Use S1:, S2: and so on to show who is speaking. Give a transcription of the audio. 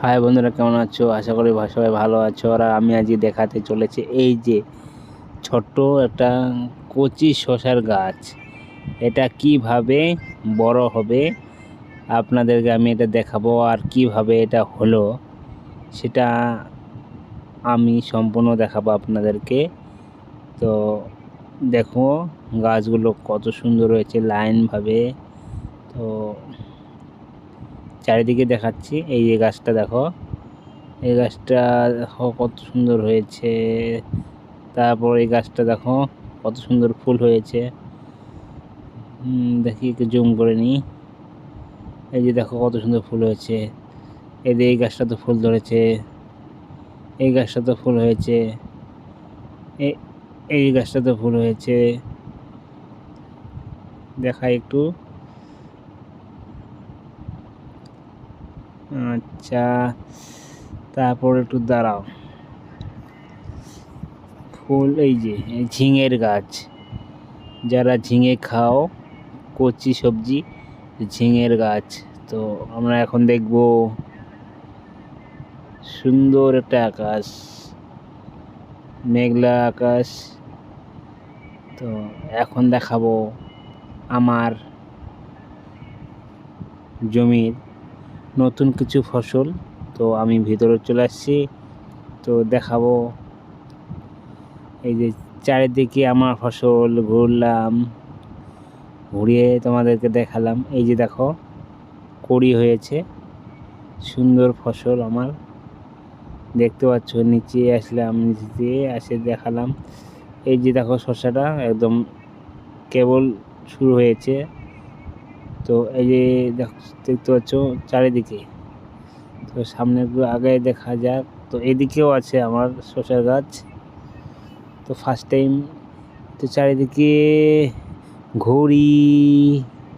S1: High বন্ধুরা, কেমন আছো? আশা করি সবাই ভালো আছো। আর আমি আজকে দেখাতে চলেছি এই যে ছোট্ট একটা কচি শশার গাছ। এটা কীভাবে বড় হবে আপনাদেরকে আমি এটা দেখাবো আর কীভাবে এটা হলো সেটা আমি সম্পূর্ণ দেখাবো আপনাদেরকে। তো দেখো গাছগুলো কত সুন্দর হয়েছে লাইনভাবে। তো চারিদিকে দেখাচ্ছি। এই যে গাছটা দেখো। এই গাছটা দেখো কত সুন্দর হয়েছে। তারপর এই গাছটা দেখো কত সুন্দর ফুল হয়েছে। দেখি একটু জুম করে নিই। এই যে দেখো কত সুন্দর ফুল হয়েছে। এই যে এই গাছটা তো ফুল ধরেছে। এই গাছটা তো ফুল হয়েছে। এই এই গাছটা তো ফুল হয়েছে। দেখা একটু। আচ্ছা তারপর একটু দাঁড়াও। ফুল, এই যে ঝিঙের গাছ। যারা ঝিঙে খাও, কচি সবজি, ঝিঙের গাছ। তো আমরা এখন দেখব সুন্দর একটা আকাশ, মেঘলা আকাশ। তো এখন দেখাবো আমার জমির নতুন কিছু ফসল, তো আমি ভিতরে চলে আসছি। তো দেখাবো। এই যে চারিদিকে আমার ফসল, ঘুরলাম, ঘুরিয়ে তোমাদেরকে দেখালাম। এই যে দেখো, কড়ি হয়েছে। সুন্দর ফসল আমার। দেখতে পাচ্ছ, নিচে আসলাম, নিচে দিয়ে আসে দেখালাম। এই যে দেখো, শসাটা একদম কেবল শুরু হয়েছে। তো এই যে দেখ- দেখতে পাচ্ছ চারিদিকে। তো সামনে আগে দেখা যাক, তো এদিকেও আছে আমার শসার গাছ। তো ফার্স্ট টাইম তো চারিদিকে ঘড়ি